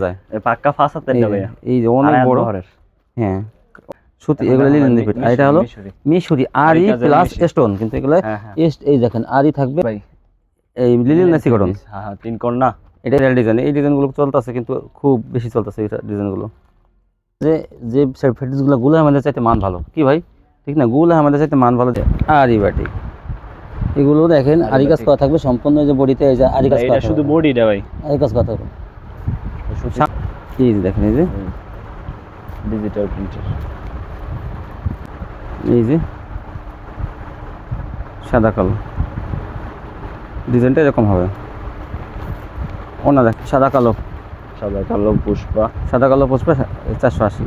যায়। পাক্কা ফাঁস হাতের এই যে- অনেক বড়। হ্যাঁ। সুতি এগুলো লিলেন রিপিট আর এটা হলো মিশরি। আরি প্লাস স্টোন কিন্তু এগুলো হ্যাঁ হ্যাঁ। এই দেখেন থাকবে। এই লিলেন নাসি কটন। হ্যাঁ তিন কন্যা। এটা রিয়েল ডিজাইন এই ডিজাইনগুলো চলতেছে কিন্তু খুব বেশি চলতেছে ডিজাইনগুলো যে যে ফেটিসগুলো গুলো আমাদের চাইতে মান ভালো। কি ভাই? ঠিক না? গুলো আমাদের চাইতে মান ভালো আরি বাটি। এগুলো দেখেন আরি কাজ করা থাকবে সম্পূর্ণ যে বডিতে এই যে আরি কাজ করা শুধু বডিটা ভাই। আরি কাজ করা থাকবে। এই যে দেখেন এই যে। ডিজিটাল প্রিন্টার এই যে। সাদা কালো। ডিজাইনটা এরকম হবে। ওনা দেখ সাদা কালো। সাদা কালো পুষ্পা। সাদা কালো পুষ্পা চারশো আশি।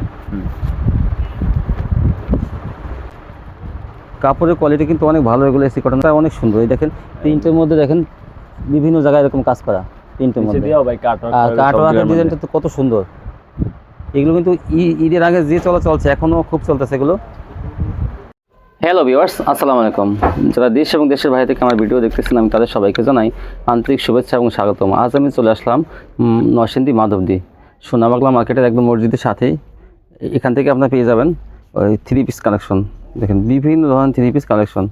কাপড়ের কোয়ালিটি কিন্তু অনেক ভালো এগুলো এসি কটনটা অনেক সুন্দর। এই দেখেন প্রিন্টের মধ্যে দেখেন বিভিন্ন জায়গায় এরকম কাজ করা। প্রিন্টের মধ্যে। দিয়েও ভাই কাট আর কাট ওয়ার্কের ডিজাইনটা তো কত সুন্দর। এগুলো কিন্তু ঈদের আগে যে চলা চলছে এখনও খুব চলতেছে এগুলো। হ্যালো ভিউয়ার্স আসসালামু আলাইকুম। যারা দেশ এবং দেশের বাইরে থেকে আমার ভিডিও দেখতেছেন আমি তাদের সবাইকে জানাই আন্তরিক শুভেচ্ছা এবং স্বাগতম। আজ আমি চলে আসলাম নরসিংদী মাধবদী। সোনাবাংলা মার্কেটের একদম মসজিদের সাথেই। এখান থেকে আপনারা পেয়ে যাবেন ওই থ্রি পিস কালেকশন দেখেন বিভিন্ন ধরনের থ্রি পিস কালেকশন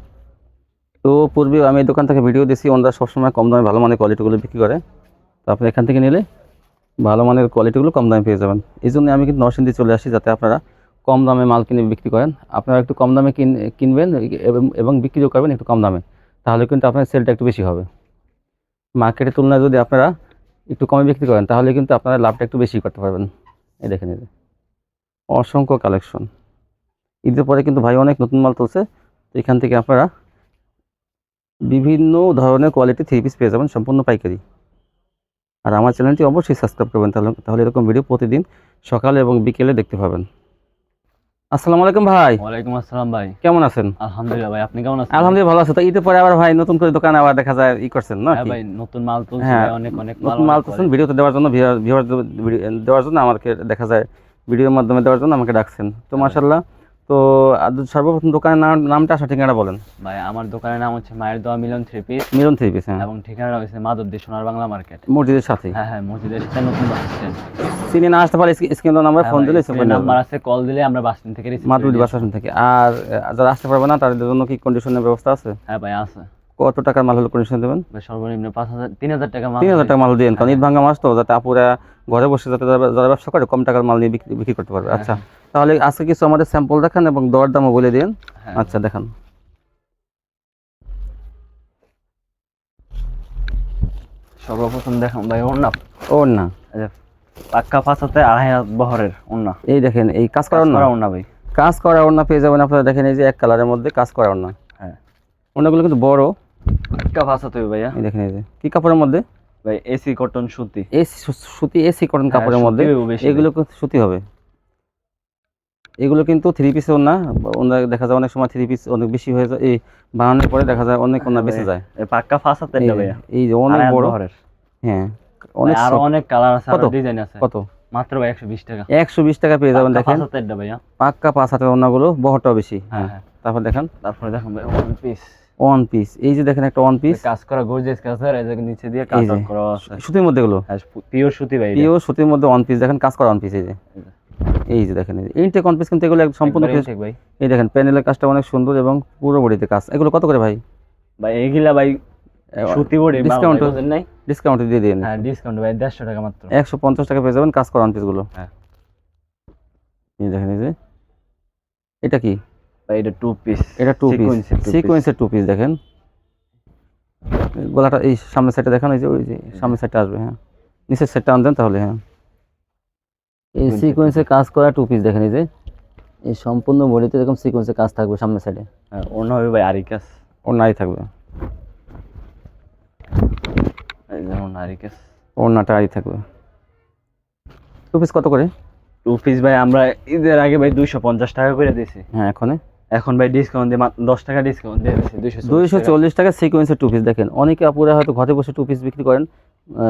তো পূর্বে আমি এই দোকান থেকে ভিডিও দিয়েছি ওনারা সবসময় কম দামে ভালো মানের কোয়ালিটিগুলো বিক্রি করে। তো আপনি এখান থেকে নিলে ভালো মানের কোয়ালিটিগুলো কম দামে পেয়ে যাবেন। এই জন্য আমি কিন্তু নরসিংদী চলে আসি যাতে আপনারা কম দামে মাল কিনে বিক্রি করেন। আপনারা একটু কম দামে কিন কিনবেন এবং- বিক্রিও করবেন একটু কম দামে। তাহলে কিন্তু আপনার সেলটা একটু বেশি হবে। মার্কেটের তুলনায় যদি আপনারা একটু কমে বিক্রি করেন, তাহলে কিন্তু আপনারা লাভটা একটু বেশি করতে পারবেন। এই দেখেন এই যে। অসংখ্য কালেকশন ঈদের পরে কিন্তু ভাই অনেক নতুন মাল তুলছে। তো এখান থেকে আপনারা বিভিন্ন ধরনের কোয়ালিটি থ্রি পিস পেয়ে যাবেন, সম্পূর্ণ পাইকারি। আর আমার চ্যানেলটি অবশ্যই সাবস্ক্রাইব করবেন তাহলে তাহলে এরকম ভিডিও প্রতিদিন সকালে এবং বিকেলে দেখতে পাবেন। আসসালামু আলাইকুম ভাই। ওয়ালাইকুম আসসালাম ভাই। কেমন আছেন? আলহামদুলিল্লাহ ভাই আপনি কেমন আছেন? আলহামদুলিল্লাহ ভালো আছে। তো ঈদের পরে আবার ভাই নতুন করে দোকান আবার দেখা যায় ই করছেন না হ্যাঁ ভাই নতুন মাল তুলছি হ্যাঁ, অনেক অনেক নতুন মাল তুলছেন ভিডিওতে দেওয়ার জন্য ভিউয়ার দেওয়ার জন্য আমাকে দেখা যায় ভিডিওর মাধ্যমে দেওয়ার জন্য আমাকে ডাকছেন। তো হ্যাঁ। তো সর্বপ্রথম দোকানের নাম নামটা আসা ঠিকানা বলেন। ভাই আমার দোকানের নাম হচ্ছে মায়ের দোয়া Milan three piece. Milan three piece হ্যাঁ। এবং ঠিকানা হচ্ছে মাধবদী সোনার বাংলা মার্কেট। মসজিদের সাথে হ্যাঁ হ্যাঁ মসজিদের সাথে নতুন বাস স্ট্যান্ড চিনি না আসতে পারে স্ক্রিন নাম্বার ফোন দিলে নাম্বার আছে কল দিলে আমরা বাস স্ট্যান্ড থেকে করে মাতুলি বাস স্টেশন থেকে। আর যারা আসতে পারবে না তাদের জন্য কি কন্ডিশনের ব্যবস্থা আছে? হ্যাঁ ভাই আছে। কত টাকার মাল হলে কন্ডিশন দেবেন? সর্বনিম্ন পাঁচ হাজার তিন হাজার টাকা মাল তিন হাজার টাকা মাল দিন কারণ হ্যাঁ। ঈদ ভাঙা মাস তো যাতে আপুরা ঘরে বসে যাতে যারা ব্যবসা করে কম টাকার মাল নিয়ে বিক্রি করতে পারবে। হ্যাঁ, আচ্ছা তাহলে আজকে কিছু আমাদের স্যাম্পল দেখান এবং দর দামও বলে দিন। হ্যাঁ। আচ্ছা দেখান। সর্বপ্রথম দেখাম ভাই ওর না ওর না পাক্কা পাঁচ হাতে আড়াই হাত বহরের ওর না এই দেখেন এই কাজ করার না ওর ভাই। কাজ করা ওড়না পেয়ে যাবেন আপনারা দেখেন এই যে এক কালারের মধ্যে কাজ করা ওড়না। হ্যাঁ। ওড়নাগুলো কিন্তু বড়। পাক্কা পাঁচ হাতে ভাইয়া। এই দেখেন এই যে কি কাপড়ের মধ্যে? ভাই এসি কটন সুতি। এই সু- সুতি এসি কটন কাপড়ের হ্যাঁ, মধ্যে এগুলো সুতি হবে। এগুলো কিন্তু থ্রি পিস দেখা যায় অনেক সময় থ্রি পিস অনেক বেশি হয়ে যায়। এই বানানোর পরে দেখা যায় অনেক বেঁচে যায়। পাক্কা হাতের এই যে- অনেক বড়। হ্যাঁ অনেক আরও অনেক কালার আছে? ডিজাইন আছে। কত? মাত্র ভাই একশো বিশ টাকা। একশো বিশ টাকা পেয়ে যাবেন দেখেন। পাক্কা পাঁচ হাতের বহরটাও বেশি। হ্যাঁ হ্যাঁ হ্যাঁ। তারপর দেখেন। তারপরে দেখেন ভাই ওয়ান পিস ওয়ান পিস এই যে দেখেন একটা ওয়ান পিস কাজ করা গর্জিয়াস কাজ আর এই যে নিচে দিয়ে কাজ করা সুতির মধ্যে গুলো হ্যাঁ পিওর সুতি ভাই এটা। পিও সুতির মধ্যে ওয়ান পিস দেখেন কাজ করা ওয়ান পিস এই যে। এই যে। দেখেন ইনটেক ওয়ান পিস কিন্তু এগুলো সম্পূর্ণ ভাই। এই দেখেন প্যানেলের কাজটা অনেক সুন্দর এবং পুরো বডিতে কাজ। এগুলো কত করে ভাই? ভাই এইগুলা ভাই সুতি বডি ডিসকাউন্ট নাই? ডিসকাউন্ট দিয়ে দিন। হ্যাঁ ডিসকাউন্ট ভাই দেড়শো টাকা মাত্র। একশো পঞ্চাশ টাকা পেয়ে যাবেন কাজ করা ওয়ান পিসগুলো হ্যাঁ। এই দেখেন এই যে। এটা কি? এটা টু পিস এটা টু পিস সিকোয়েন্সের টু পিস দেখেন। গলাটা এই সামনের সাইডটা দেখেন ওই যে ওই যে সামনের সাইডটা আসবে হ্যাঁ। নিচের সাইডটা আনতেন তাহলে হ্যাঁ। এই এর কাজ করা টু পিস দেখেন এই যে। এই সম্পূর্ণ বডিতে এরকম সিকোয়েন্সের কাজ থাকবে সামনের সাইডে হ্যাঁ অন্য হবে ভাই আরিকাস। ওর নাই থাকবে। এই যেমন আরিকাস। ওড়নাটা আই থাকবে। টু পিস কত করে? টু পিস ভাই আমরা ঈদের আগে ভাই দুইশো পঞ্চাশ টাকা করে দিয়েছি। হ্যাঁ এখন এখন ভাই ডিসকাউন্ট দিয়ে দশ টাকা ডিসকাউন্ট দিয়ে দুইশো চল্লিশ টাকা। সিকোয়েন্সের টু পিস দেখেন। অনেকে আপুরা হয়তো ঘরে বসে টু পিস বিক্রি করেন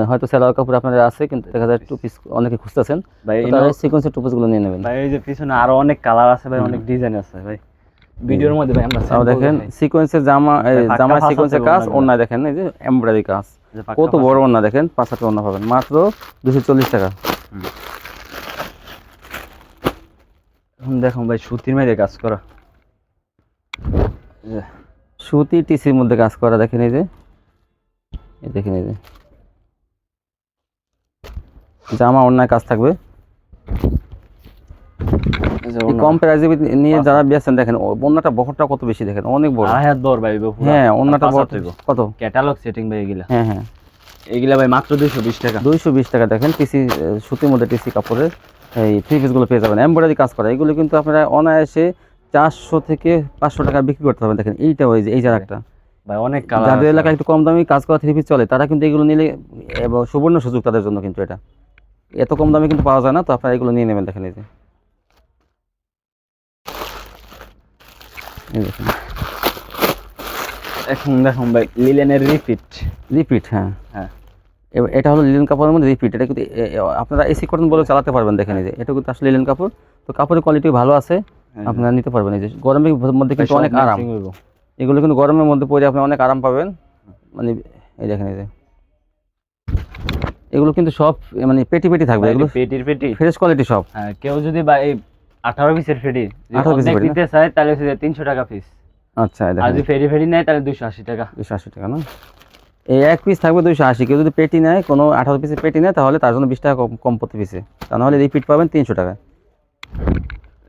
হয়তো স্যালোয়ার কাপড় আপনাদের আছে কিন্তু দেখা যায় টু পিস অনেকে খুঁজতেছেন। ভাই সিকোয়েন্সের টু পিসগুলো নিয়ে নেবেন। ভাই এই যে পিছনে আরও অনেক কালার আছে ভাই অনেক ডিজাইন আছে ভাই। ভিডিওর মধ্যে ভাই আমরা তাও দেখেন সিকোয়েন্সের জামা জামার সিকোয়েন্সের কাজ ওড়নাগুলো। দেখেন এই যে এমব্রয়ডারি কাজ। কত বড় ওড়না দেখেন পাঁচ হাজার ওড়না পাবেন। মাত্র দুশো চল্লিশ টাকা। এখন দেখুন ভাই সুতির মেয়েদের কাজ করা। সুতি টিসির মধ্যে কাজ করা দেখেন এই যে। এই দেখেন এই যে। জামা অন্যায় কাজ থাকবে। কম প্রাইজে নিয়ে যারা বেচছেন দেখেন অন্যটা বহরটা কত বেশি দেখেন? অনেক বড়। হাত বড় ভাই হ্যাঁ অন্যটা বড় কত? ক্যাটালগ সেটিং ভাই এগুলা। হ্যাঁ হ্যাঁ। এগুলা ভাই মাত্র দুইশো বিশ টাকা। দুইশো বিশ টাকা দেখেন টিসি সুতির মধ্যে টিসি কাপড়ের এই থ্রি পিসগুলো পেয়ে যাবেন। এমব্রয়ডারি কাজ করা এগুলো কিন্তু আপনারা অনায়াসে চারশো থেকে পাঁচশো টাকা বিক্রি করতে পারবেন দেখেন এইটা ওই যে এই যে একটা ভাই অনেক কালার যাদের এলাকায় একটু কম দামি কাজ করা থ্রি পিস চলে তারা কিন্তু এগুলো নিলে সুবর্ণ সুযোগ তাদের জন্য কিন্তু এটা। এত কম দামে কিন্তু পাওয়া যায় না তো আপনারা এগুলো নিয়ে নেবেন দেখেন এই যে। এখন দেখুন ভাই লিলেনের রিপিট রিপিট হ্যাঁ। হ্যাঁ। এটা হলো লিলেন কাপড়ের মধ্যে রিপিট এটা কিন্তু আপনারা এসি কটন বলে চালাতে পারবেন দেখেন এই যে। এটা কিন্তু আসলে লিলেন কাপড় তো কাপড়ের কোয়ালিটি ভালো আছে। আপনারা নিতে পারবেন এই যে গরমের মধ্যে কিন্তু অনেক আরাম। এগুলো কিন্তু গরমের মধ্যে পরে আপনি অনেক আরাম পাবেন। মানে এই দেখেন এই যে। এগুলো কিন্তু সব মানে পেটি পেটি থাকবে এগুলো। পেটির পেটি ফ্রেশ কোয়ালিটি সব। হ্যাঁ কেউ যদি বা এই আঠারো পিসের ফেরি 18 piece এর ফেরি না? নিতে চায় তাহলে হচ্ছে তিনশো টাকা পিস আচ্ছা আর যদি ফেরি ফেরি নেয় তাহলে দুইশো আশি টাকা। দুশো আশি টাকা না? এই এক পিস থাকবে দুইশো আশি কেউ যদি পেটি নেয় কোনো আঠারো পিসের পেটি নেয় তাহলে তার জন্য বিশ টাকা কম কম প্রতি পিসে তা নাহলে রিপিট পাবেন তিনশো টাকা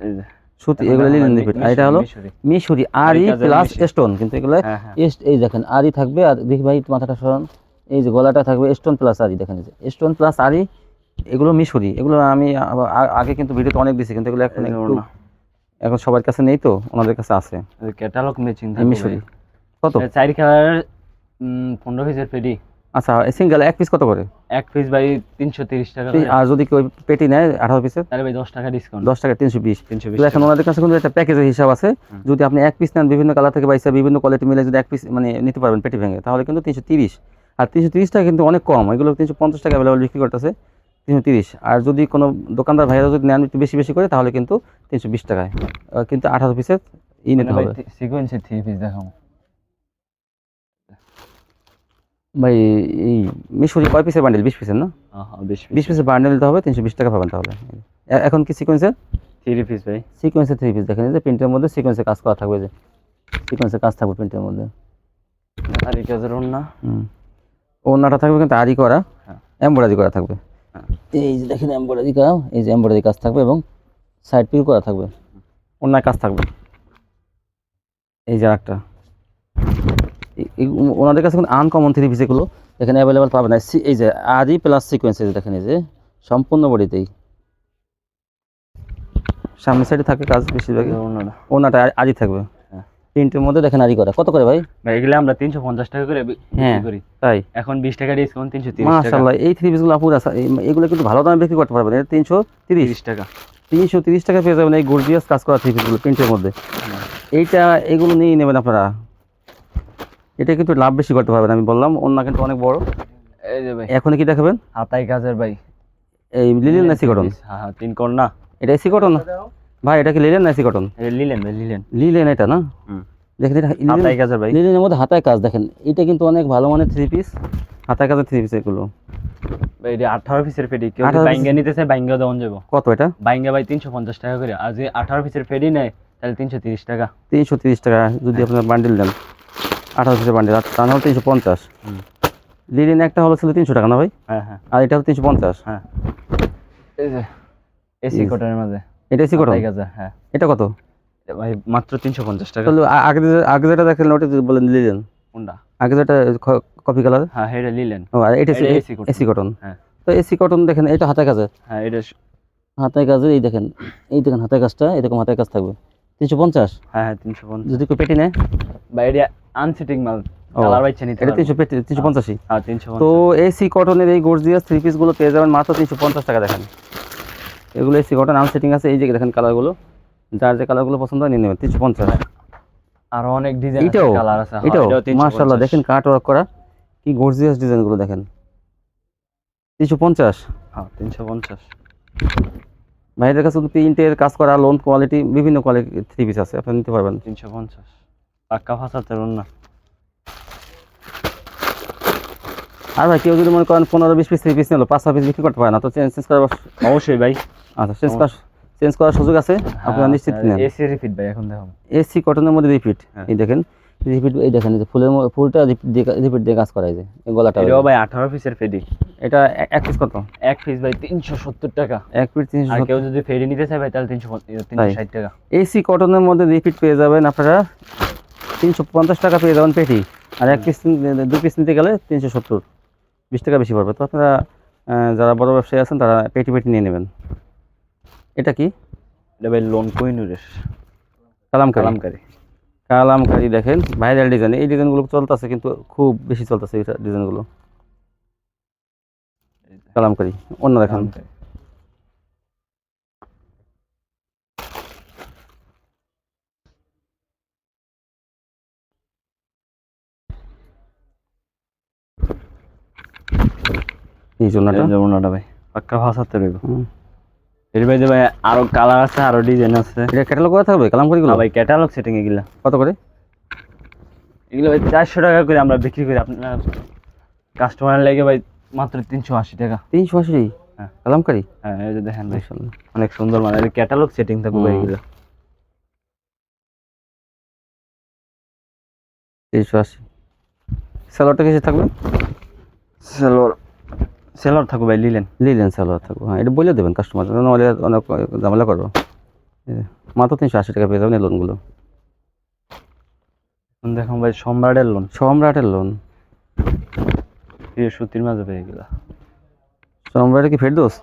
এই যে, সুতি এগুলো লিলেন রিপিট আর এটা হলো মিশরি। মিশুরি আরি প্লাস স্টোন কিন্তু এগুলো হ্যাঁ হ্যাঁ। এই দেখেন আরি থাকবে আর দেখি ভাই মাথাটা সরান। এই যে গলাটা থাকবে স্টোন প্লাস আরি দেখেন স্টোন প্লাস আরি এগুলো মিশুরি। এগুলো আমি আগে কিন্তু ভিডিওতে অনেক দিছি কিন্তু এগুলো এখন একটু এখন সবার কাছে নেই তো ওনাদের কাছে আছে। ক্যাটালগ ম্যাচিং মিশুরি। কত? চার কালারের পনেরো পিসের ফেরি আচ্ছা সিঙ্গেল এক পিস কত করে? এক পিস ভাই তিনশো তিরিশ টাকা আর যদি কেউ পেটি নেয় আঠারো পিসের তাহলে ভাই দশ টাকা ডিসকাউন্ট দশ টাকা তিনশো বিশ। তিনশো বিশ তো এখন ওনাদের কাছে কিন্তু একটা প্যাকেজের হিসাব আছে। যদি আপনি এক পিস নেন বিভিন্ন কালার থেকে বাইসা বিভিন্ন কোয়ালিটি মিলে যদি এক পিস মানে নিতে পারবেন পেটি ভেঙে তাহলে কিন্তু তিনশো তিরিশ। আর তিনশো তিরিশ টাকা কিন্তু অনেক কম এগুলো তিনশো পঞ্চাশ টাকা অ্যাভেলেবল বিক্রি করতেছে তিনশো তিরিশ। আর যদি কোনো দোকানদার ভাইরা যদি নেন একটু বেশি বেশি করে তাহলে কিন্তু তিনশো বিশ টাকায়। কিন্তু আঠারো পিসের ই নিতে হবে। সিকোয়েন্সের থ্রি পিস দেখাও ভাই এই মিশরি কয় পিসের বান্ডেল বিশ পিসের না? হ্যাঁ হ্যাঁ বিশ বিশ পিসের বান্ডেল নিতে হবে তিনশো বিশ টাকা পাবেন তাহলে। এখন কি সিকোয়েন্সের থ্রি পিস ভাই। সিকোয়েন্সের থ্রি পিস দেখেন যে প্রিন্টের মধ্যে সিকোয়েন্সের কাজ করা থাকবে যে সিকোয়েন্সের কাজ থাকবে প্রিন্টের মধ্যে। আর এই কাজের ওড়না। হুম। ওনাটা থাকবে কিন্তু আরি করা হ্যাঁ। এমব্রয়ডারি করা থাকবে। হ্যাঁ। এই যে দেখেন এমব্রয়ডারি করা এই যে এমব্রয়ডারি কাজ থাকবে এবং সাইড পিউ করা থাকবে। অন্যায় কাজ থাকবে। এই যে একটা ওনাদের কাছে কিন্তু আনকমন থ্রি পিস এগুলো এখানে অ্যাভেলেবেল পাবেন। না এই যে আরি প্লাস সিকোয়েন্স এই দেখেন এই যে সম্পূর্ণ বডিতেই। সামনের সাইডে থাকে কাজ বেশিরভাগই। ওড়নাটা ওনাটা। আরি থাকবে। হ্যাঁ। প্রিন্টের মধ্যে দেখেন আরি করা। কত করে ভাই? ভাই এগুলো আমরা তিনশো পঞ্চাশ টাকা করে হ্যাঁ। করি। তাই। এখন বিশ টাকা ডিসকাউন্ট তিনশো তিরিশ টাকা। মাশাআল্লাহ এই থ্রি পিসগুলো আপুর আছে এগুলো কিন্তু ভালো দামে বিক্রি করতে পারবেন। এটা তিনশো তিরিশ। তিরিশ টাকা। তিনশো তিরিশ টাকা পেয়ে যাবেন এই গর্জিয়াস কাজ করা থ্রি পিসগুলো প্রিন্টের মধ্যে। এইটা এগুলো নিয়ে নেবেন আপনারা। এটা কিন্তু লাভ বেশি করতে পারবেন আমি বললাম। অন্য কিন্তু অনেক বড়। এই যে ভাই। এখন কি দেখাবেন? হাতাই কাজের ভাই। এই লিলেন নাসি কটন হ্যাঁ হ্যাঁ তিন কর্না এটা এসি কটন ভাই এটা কি লিলেন নাসি কটন এটা লিলেন ভাই লিলেন লিলেন এটা না? হুম। দেখেন এটা হাতাই কাজের ভাই। লিলেনের মধ্যে হাতায় কাজ দেখেন। এটা কিন্তু অনেক ভালো মানের থ্রি পিস হাতায় কাজের থ্রি পিস এগুলো। ভাই এটা আঠারো পিসের ফেরি কেউ 18 বাইঙ্গা নিতে চায় বাইঙ্গা দেওয়া যাব। কত এটা? বাইঙ্গা ভাই তিনশো পঞ্চাশ টাকা করে। আর যদি আঠারো পিসের ফেরি নেয় তাহলে তিনশো তিরিশ টাকা। তিনশো তিরিশ টাকা যদি আপনার বান্ডেল দেন। আঠারো পিসের বান্ডেল আর তা নাহলে তিনশো পঞ্চাশ। লিলেন একটা হলো ছিল তিনশো টাকা না ভাই? হ্যাঁ হ্যাঁ। আর এটা হলো তিনশো পঞ্চাশ। হ্যাঁ। এই যে এসি. কোটার মধ্যে এটা এসি কাজের হ্যাঁ। এটা কত? ভাই মাত্র তিনশো পঞ্চাশ টাকা। তাহলে আগে আগে যেটা দেখেন ওটা বলেন লিলেন কোনটা? আগে যেটা কপি কালার হ্যাঁ এটা লিলেন ও আর এটা AC এসি কটন হ্যাঁ। তো এসি কটন দেখেন এটা হাতে কাজে। হ্যাঁ এটা হাতে কাজে এই দেখেন এই দেখেন হাতে কাজটা এরকম হাতে কাজ থাকবে। তিনশো পঞ্চাশ? হ্যাঁ হ্যাঁ তিনশো পঞ্চাশ। যদি কেউ পেটি নেয়? বা এটা আনসিটিং মাল হ্যাঁ তিনশো তো এসি কটনের এই গর্জিয়াস থ্রি পিসগুলো পেয়ে যাবেন মাত্র তিনশো পঞ্চাশ টাকা দেখেন। এগুলো এসি কটন আনসেটিং আছে এই যে দেখেন কালারগুলো। যার যে কালারগুলো পছন্দ হয় নিয়ে নেবেন তিনশো পঞ্চাশ। আরও অনেক ডিজাইন এটাও কালার আছে এটাও এটাও 350 মার্শাল্লাহ দেখেন কাট ওয়ার্ক করা কি গর্জিয়াস ডিজাইনগুলো দেখেন। তিনশো পঞ্চাশ। হ্যাঁ তিনশো পঞ্চাশ। ভাইদের কাছে প্রিন্টের কাজ করা লোন কোয়ালিটি বিভিন্ন কোয়ালিটি থ্রি পিস আছে আপনি নিতে পারবেন। তিনশো পঞ্চাশ। পাক্কা ফাঁসাতে না। আর ভাই কেউ যদি মনে করেন পনেরো বিশ পিস পিস নিলো পাঁচ পিস বিক্রি করতে পারে না তো চেঞ্জ চেঞ্জ করার অবশ্যই ভাই। আচ্ছা চেঞ্জ করার চেঞ্জ করার সুযোগ আছে? আপনারা নিশ্চিত নেন। এসি রিফিট ভাই এখন দেখো এসি কটনের মধ্যে রিপিট হ্যাঁ। এই দেখেন রিপিট এই দেখেন যে ফুলের ফুলটা রিপিট দিয়ে রিপিট দিয়ে কাজ করাই যে এই গলাটা এটাও ভাই আঠারো পিসের ফেডি এটা এক পিস কত? এক পিস ভাই তিনশো সত্তর টাকা। এক পিস তিনশো আর কেউ যদি ফেডি নিতে চায় ভাই তাহলে তিনশো তিনশো ষাট টাকা। এসি কটনের মধ্যে রিপিট পেয়ে যাবেন আপনারা। তিনশো পঞ্চাশ টাকা পেয়ে যাবেন পেটি। আর এক পিস দু পিস নিতে গেলে তিনশো সত্তর। বিশ টাকা বেশি পড়বে। তো আপনারা যারা বড় ব্যবসায়ী আছেন তারা পেটি পেটি নিয়ে নেবেন। এটা কি? এটা ভাই লোন কুইনুরের কালাম কালামকারি। কালামকারি। দেখেন। Viral design. এই ডিজাইনগুলো চলতেছে কিন্তু খুব বেশি চলতেছে এই ডিজাইনগুলো কালামকারি। অন্য দেখেন। এই জন্যটা এই ভাই পাক্কা ভাষাতে রইব। এর ভাই যে ভাই আরও কালার আছে আরও ডিজাইন আছে। এটা ক্যাটালগ করা থাকবে কালামকারিগুলো আর ভাই ক্যাটালগ সেটিং এগুলা। কত করে? এগুলো ভাই চারশো টাকা করে আমরা বিক্রি করি আপনার কাস্টমার লেগে ভাই মাত্র তিনশো আশি টাকা। তিনশো আশি? হ্যাঁ। কালামকারি? হ্যাঁ এই যে দেখেন ভাই। অনেক সুন্দর মানে ক্যাটালগ সেটিং থাকবে ভাই এগুলো। তিনশো আশি। স্যালোয়ারটা কিসে থাকবে? সেলোর সেলোর থাকবে ভাই লিলেন। লিলেন স্যালোয়ার থাকবে হ্যাঁ এটা বলে দেবেন কাস্টমার নাহলে অনেক ঝামেলা করব মাত্র তিনশো আশি টাকা পেয়ে যাবেন এই লোনগুলো দেখুন ভাই সম্রাটের লোন সম্রাটের লোন সুতির মাঝে ভাই এগুলো সম্রাটের কি ফেরদোস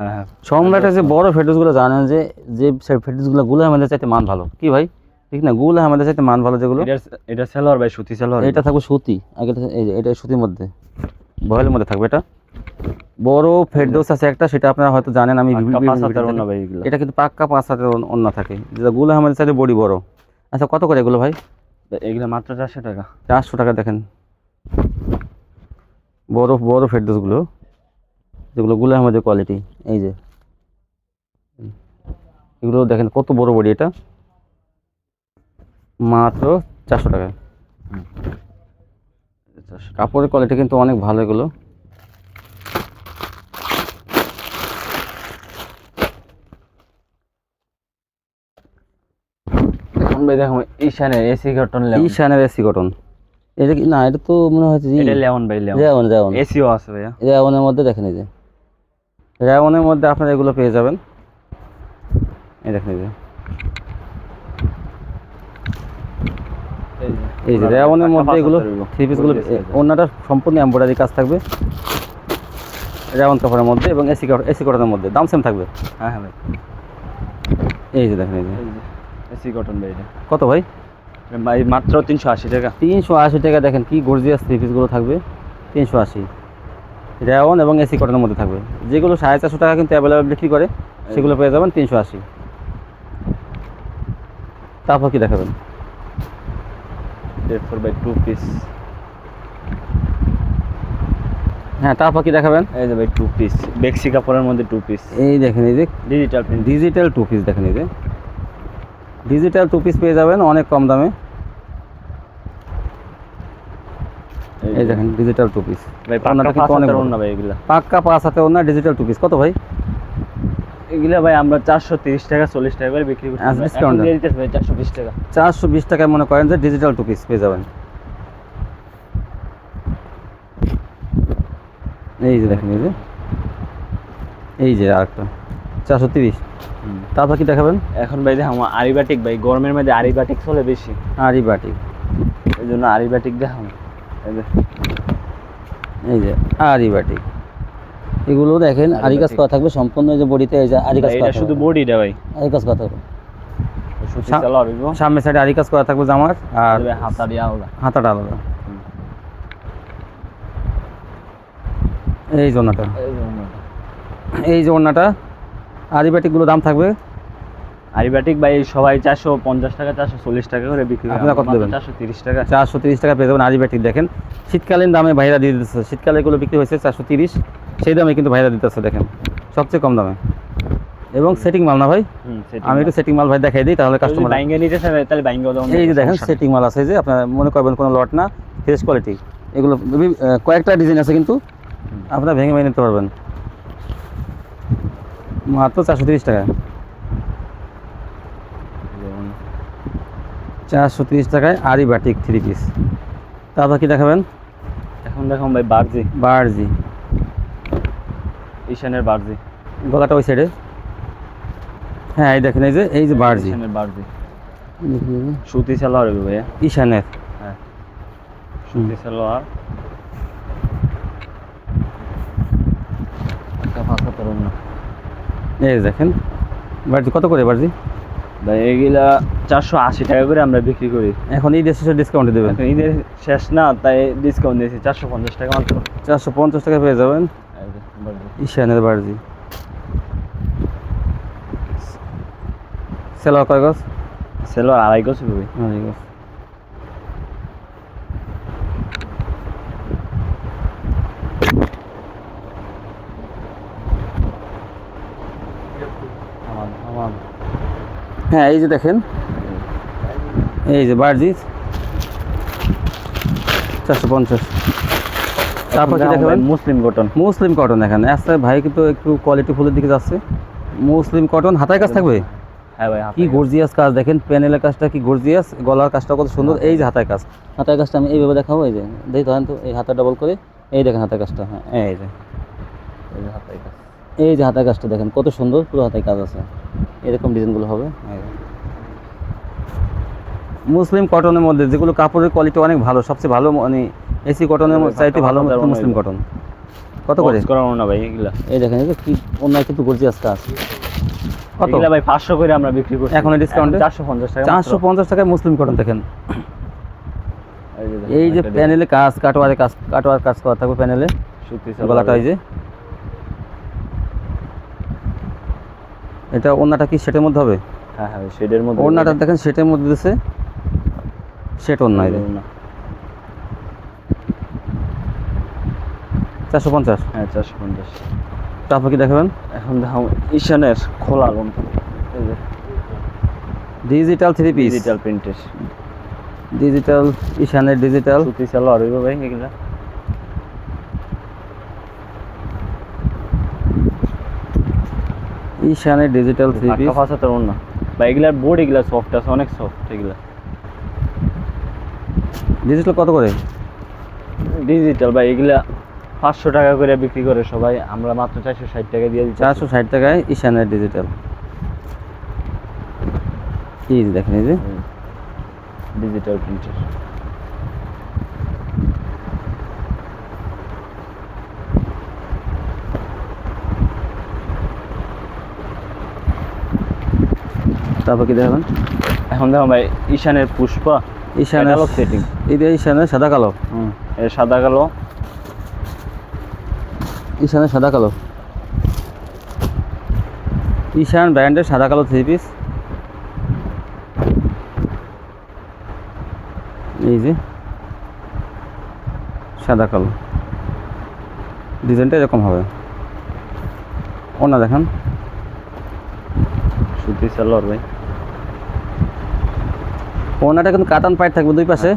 হ্যাঁ হ্যাঁ। সম্রাটের যে বড় ফেরদোসগুলো জানেন যে যে ফেরদোসগুলো গুলো আমাদের চাইতে মান ভালো। কি ভাই? ঠিক না? গুলো আমাদের চাইতে মান ভালো যেগুলো? এটা এটা সেলোর ভাই সুতি সেলোর। এটা থাকবে সুতি আগে এটা সুতির মধ্যে। বয়েলের মধ্যে থাকবে এটা? বড় ফেরদোস আছে একটা সেটা আপনারা হয়তো জানেন আমি এটা কিন্তু পাক্কা পাঁচ হাতের অন্য থাকে। যেটা গুলো আমাদের চাইতে বডি বড়। আচ্ছা কত করে এগুলো ভাই? এগুলো মাত্র চারশো টাকা। চারশো টাকা দেখেন। বড় বড় ফেরদোসগুলো যেগুলো গুলো আমাদের কোয়ালিটি এই যে। এগুলো দেখেন কত বড় বডি এটা। মাত্র চারশো টাকা কাপড়ের কোয়ালিটি কিন্তু অনেক ভালো এগুলো। দেখো ঈশানের এসি কটন লেমন ঈশানের এসি কটন এটা কি না এটা তো মনে হচ্ছে এটা লেমন ভাই লেমন রেওয়ান রেওয়ান এসিও আছে ভাইয়া। রেওয়ানের মধ্যে দেখেন এই যে। রেওয়ানের মধ্যে আপনারা এগুলো পেয়ে যাবেন। এই দেখেন এই যে। এই যে রেওয়ানের মধ্যে এগুলো থ্রি পিসগুলো অন্যটা সম্পূর্ণ এম্ব্রয়ডারি কাজ থাকবে। রেওয়ান কাপড়ের মধ্যে এবং এসি এসি কটনের মধ্যে। দাম সেম থাকবে। হ্যাঁ হ্যাঁ ভাই। এই যে দেখেন এই যে। এসি কটন ভাই কত ভাই? ভাই মাত্র তিনশো আশি টাকা। তিনশো আশি টাকা দেখেন কি গর্জিয়াস থ্রি পিসগুলো থাকবে। তিনশো আশি। রেওয়ান এবং এসি কটনের মধ্যে থাকবে। যেগুলো সাড়ে চারশো টাকা কিন্তু অ্যাভেলেবেল বিক্রি করে সেগুলো পেয়ে যাবেন তিনশো আশি। তারপর কি দেখাবেন? দেড়শো বাই টু পিস হ্যাঁ তারপর কি দেখাবেন? এই যে ভাই টু পিস বেক্সি কাপড়ের মধ্যে টু পিস এই দেখেন এই যে ডিজিটাল ডিজিটাল টু পিস দেখেন এই যে। ডিজিটাল টু পিস পেয়ে যাবেন অনেক কম দামে। এই দেখেন ডিজিটাল টু পিস পাক্কা পাঁচ অনেক হাতের বড়। ভাই এগুলা। পাক্কা পাঁচ হাতে ওনার ডিজিটাল টু পিস কত ভাই? এগুলা ভাই আমরা চারশো তিরিশ টাকা চল্লিশ টাকা করে বিক্রি করছি ভাই। চারশো বিশ টাকা। চারশো বিশ টাকায় মনে করেন যে ডিজিটাল টু পিস পেয়ে যাবেন। এই যে দেখেন এই যে। এই যে আরেকটা। চারশো তিরিশ। তারপর কি দেখাবেন? এখন ভাই দেখো আরিবাটিক ভাই গরমের মধ্যে আরিবাটিক চলে বেশি। আরি বাটি এই জন্য আরিবাটিক দেখো এই যে। এই যে আরি বাটি এগুলো দেখেন আরি কাজ করা থাকবে সম্পূর্ণ যে বডিতে এই যে আরি কাজ করা শুধু বডিটা ভাই। আরি কাজ করা থাকবে। সুতি সা- সালোয়ার হইবো। সামনের সাইডে আরি কাজ করা থাকবে জামার আর হাতা দিয়ে আলাদা। হাতাটা আলাদা। এই জন্যটা এই যে ওড়নাটা। এই যে ওড়নাটা আরি বাটিকগুলো দাম থাকবে? আরিবাটিক ভাই সবাই চারশো পঞ্চাশ টাকা চারশো চল্লিশ টাকা করে বিক্রি করে আপনারা কত দেবেন? চারশো তিরিশ টাকা। চারশো তিরিশ টাকা পেয়ে যাবেন আরি বাটিক দেখেন। শীতকালীন দামে ভাইরা দিয়ে দিতেছে। শীতকালে এগুলো বিক্রি হয়েছে চারশো তিরিশ। সেই দামে কিন্তু ভাইরা দিতেছে দেখেন। সবচেয়ে কম দামে। এবং সেটিং মাল না ভাই? আমি একটু সেটিং মাল ভাই দেখাই দিই তাহলে কাস্টমার বাইঙ্গে নিতে তাহলে দেওয়া এই যে দেখেন সেটিং মাল আছে যে আপনার মনে করবেন কোনো লট না। ফ্রেশ কোয়ালিটি এগুলো কয়েকটা ডিজাইন আছে কিন্তু। আপনারা ভেঙে ভেঙে নিতে পারবেন। মাত্র চারশো তিরিশ টাকা। চারশো তিরিশ টাকায় আরি বাটিক থ্রি পিস তারপর কি দেখাবেন? এখন দেখুন ভাই বার্জি বারজি ঈশানের বার্জি গলাটা ওই সাইডে হ্যাঁ এই দেখেন এই যে এই যে বারজি ঈশানের বার্জি সুতি সালোয়ার হবে ভাইয়া। ঈশানের। হ্যাঁ। সুতি সালোয়ার। একটা ফাঁকা তরুণ না এই দেখেন বারজি কত করে ভাই এগুলা চারশো আশি টাকা করে আমরা বিক্রি করি। এখন এই দেশে ডিসকাউন্টে দেবেন। ঈদের শেষ না তাই ডিসকাউন্ট দিয়েছি চারশো পঞ্চাশ টাকা মাত্র। চারশো পঞ্চাশ টাকা পেয়ে যাবেন। ঈশানের বারজি সেলোয়ার কয় গজ? সেলোয়ার আড়াই হবে। আড়াই গজ আমার আমার হ্যাঁ এই যে দেখেন। এই যে বারজি চারশো পঞ্চাশ। তারপর কি দেখাবেন? মুসলিম কটন মুসলিম কটন এখানে আস্তে ভাই কিন্তু একটু কোয়ালিটি ফুলের দিকে যাচ্ছে। মুসলিম কটন হাতায় কাজ থাকবে? হ্যাঁ ভাই কি গর্জিয়াস কাজ। দেখেন প্যানেলের কাজটা কি গর্জিয়াস গলার কাজটা কত সুন্দর। এই যে হাতায় কাজ। হাতায় কাজটা আমি এইভাবে দেখাবো এই যে দেখি ধরেন তো এই হাতা ডাবল করে। এই দেখেন হাতায় কাজটা হ্যাঁ এই যে। এই যে হাতায় কাজ। এই যে হাতায় কাজটা দেখেন কত সুন্দর পুরো হাতায় কাজ আছে। এরকম ডিজাইনগুলো হবে। মুসলিম কটনের মধ্যে যেগুলো কাপড়ের কোয়ালিটি অনেক ভালো সবচেয়ে ভালো মানে এসি কটনের চাইতে ভালো মুসলিম কটন কত করে? না ভাই এগুলা। এই দেখেন এই কি অন্য কিন্তু গর্জিয়াস কাজ। কত? এগুলা ভাই পাঁচশো করে আমরা বিক্রি করছি। এখন? চারশো পঞ্চাশ টাকা চারশো পঞ্চাশ টাকায় মুসলিম কটন দেখেন। এই যে এই যে প্যানেলে কাজ কাটোয়ারে কাজ কাটোয়ার কাজ করা থাকবে প্যানেলে। গলাটা এই যে এটা ওড়নাটা কি সেটের মধ্যে হবে? হ্যাঁ হ্যাঁ শেডের মধ্যে ওড়নাটা দেখেন সেটের মধ্যে দিছে। সেট ওড়না এই যে। না। চারশো পঞ্চাশ। হ্যাঁ চারশো পঞ্চাশ। তারপর কি দেখাবেন? এখন দেখো ঈশানের খোলা room digital three piece digital প্রিন্টের ডিজিটাল ঈশানের ডিজিটাল সুতি সালোয়ার হইব ভাই এগুলা ঈশানের ডিজিটাল থ্রি পিস ফাঁসা তোর না বা এগুলার বোর্ড এগুলা সফট আছে অনেক সফট এগুলা। ডিজিটাল কত করে? ডিজিটাল ভাই এগুলা পাঁচশো টাকা করে বিক্রি করে সবাই। আমরা মাত্র চারশো ষাট টাকা দিয়ে দিচ্ছি। চারশো ষাট টাকায় ঈশানের ডিজিটাল যে দেখেন এই যে। ডিজিটাল প্রিন্টের তারপর কি দেখাবেন? এখন দেখো ভাই ঈশানের পুষ্পা। ঈশানের। এই যে ঈশানের সাদা কালো। হুম সাদা কালো। ঈশানের সাদা কালো। ঈশান ব্র্যান্ডের সাদা কালো থ্রি পিস এই যে সাদা কালো। ডিজাইনটা এরকম হবে। ওনা দেখেন। সুতি সালোয়ার ভাই। ওনাটা কিন্তু কাতান পাইট থাকবে দুই পাশে।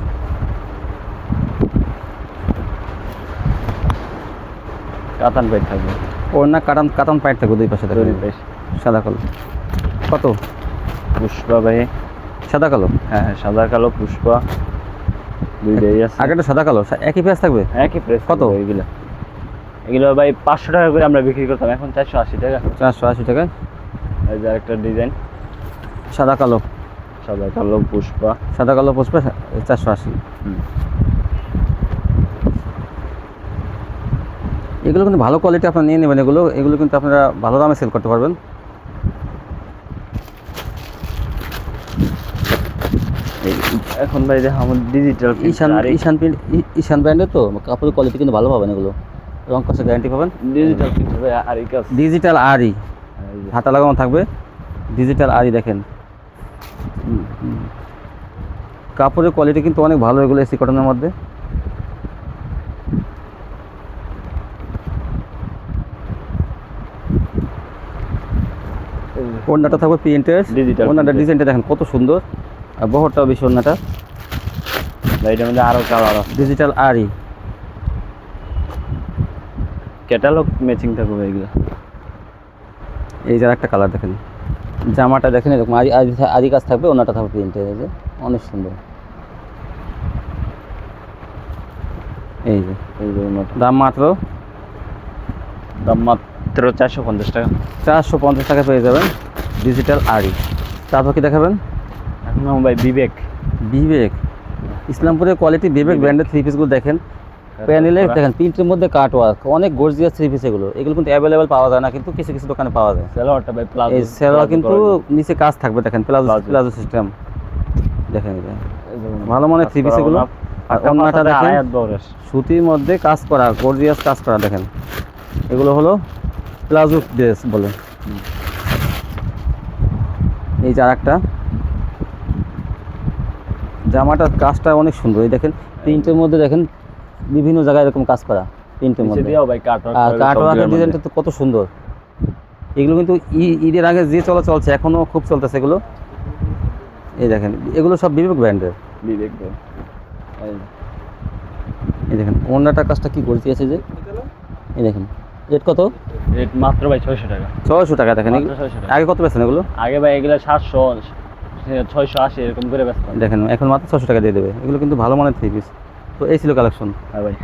কাতান পাইট থাকবে। ওনা কাটান কাতান পাইট থাকবে দুই পাশে থাকবে সাদা কালো। কত? পুষ্পা ভাই। সাদা কালো? হ্যাঁ সাদা কালো পুষ্পা। দুইটাই আছে। আগেটা সাদা কালো একই প্রাইস থাকবে? একই প্রেস কত? এগুলো। এগুলো ভাই পাঁচশো টাকা করে আমরা বিক্রি করতাম এখন চারশো আশি টাকা। চারশো আশি টাকায়। এই যে একটা ডিজাইন সাদা কালো। সাদা কালো পুষ্পা। সাদা কালো পুষ্পা চারশো আশি। এগুলো কিন্তু ভালো কোয়ালিটি আপনারা নিয়ে নেবেন। এগুলো এগুলো কিন্তু আপনারা ভালো দামে সেল করতে পারবেন। এই- এখন ভাই আমার ডিজিটাল ঈশান ঈশান প্রিন্ট ঈশান ব্র্যান্ডের তো কাপড়ের কোয়ালিটি কিন্তু ভালো পাবেন এগুলো। রং কষে গ্যারান্টি পাবেন। ডিজিটাল ডিজিটাল আরই হাতা লাগানো থাকবে। ডিজিটাল আরই দেখেন। কাপড়ের কোয়ালিটি কিন্তু অনেক ভালো এগুলো এসি কটনের মধ্যে। ওড়নাটা থাকবে প্রিন্টের ওড়নাটা ডিজাইনটা দেখেন কত সুন্দর। আর বহরটাও বেশি ওড়নাটা। ভাই এটার মধ্যে আরও কালার ডিজিটাল আরই ক্যাটালগ ম্যাচিং থাকবে এগুলো। এই যার একটা কালার দেখেন। জামাটা দেখেন এরকম আদি কাজ থাকবে ওনাটা থাকবে যে অনেক সুন্দর। এই যে এই যে। দাম মাত্র? দাম মাত্র চারশো পঞ্চাশ টাকা। চারশো পঞ্চাশ টাকা পেয়ে যাবেন ডিজিটাল আড়ি। তারপর কি দেখাবেন? এখন ভাই বিবেক। বিবেক। ইসলামপুরের কোয়ালিটি বিবেক ব্র্যান্ডের থ্রি পিসগুলো দেখেন প্যানেলে দেখেন প্রিন্টের মধ্যে কাট ওয়ার্ক অনেক গর্জিয়াস থ্রি পিস এগুলো। এগুলো কিন্তু অ্যাভেলেবেল পাওয়া যায় না কিন্তু কিছু কিছু দোকানে পাওয়া যায়। সেলোয়ারটা ভাই প্লাজো এই সেলোয়ার কিন্তু নিচে কাজ থাকবে দেখেন প্লাজো প্লাজো। সিস্টেম দেখেন যে। ভালো মানের থ্রি পিস এগুলো। আর অন্যটা দেখেন সুতির মধ্যে কাজ করা গর্জিয়াস কাজ করা দেখেন। এগুলো হলো প্লাজো ড্রেস বলে। এই যে আরেকটা। জামাটার কাজটা অনেক সুন্দর এই দেখেন প্রিন্টের মধ্যে দেখেন বিভিন্ন জায়গায় এরকম কাজ করা প্রিন্টের মধ্যে। আর কাটওয়ার্কের ডিজাইনটা তো কত সুন্দর। এগুলো কিন্তু ঈদের আগে যে চলা চলছে এখনও খুব চলতেছে এগুলো। এই দেখেন এগুলো সব বিবেক ব্র্যান্ডের বিবেক ভাই এই দেখেন অন্যটার কাজটা কি করতে আছে যে? এই দেখেন রেট কত? রেট মাত্র ভাই ছয়শো টাকা। ছয়শো টাকা দেখেন আগে কত পেয়েছেন এগুলো? আগে ভাই এগুলো সাতশো ছয়শো আশি এরকম করে ব্যস্ত দেখেন এখন মাত্র ছশো টাকা দিয়ে দেবে। এগুলো কিন্তু ভালো মানের থ্রি পিস তো এই ছিল কালেকশন হ্যাঁ ভাই।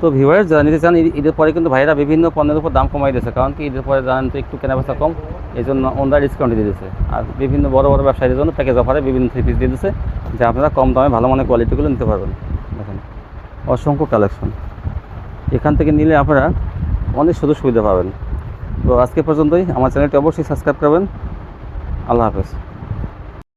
তো ভিউয়ার্স যারা নিতে চান ঈদের পরে কিন্তু ভাইরা বিভিন্ন পণ্যের উপর দাম কমাই দিয়েছে কারণ কি ঈদের পরে জানেন তো একটু কেনাবেচা কম এই জন্য ওনারা ডিসকাউন্ট দিয়ে দিয়েছে। আর বিভিন্ন বড় বড় ব্যবসায়ীদের জন্য প্যাকেজ অফারে বিভিন্ন থ্রি পিস দিয়ে দিয়েছে যে আপনারা কম দামে ভালো মানের কোয়ালিটিগুলো নিতে পারবেন। দেখেন অসংখ্য কালেকশন এখান থেকে নিলে আপনারা অনেক সুযোগ সুবিধা পাবেন। তো আজকে পর্যন্তই আমার চ্যানেলটি অবশ্যই সাবস্ক্রাইব করবেন। আল্লাহ হাফেজ।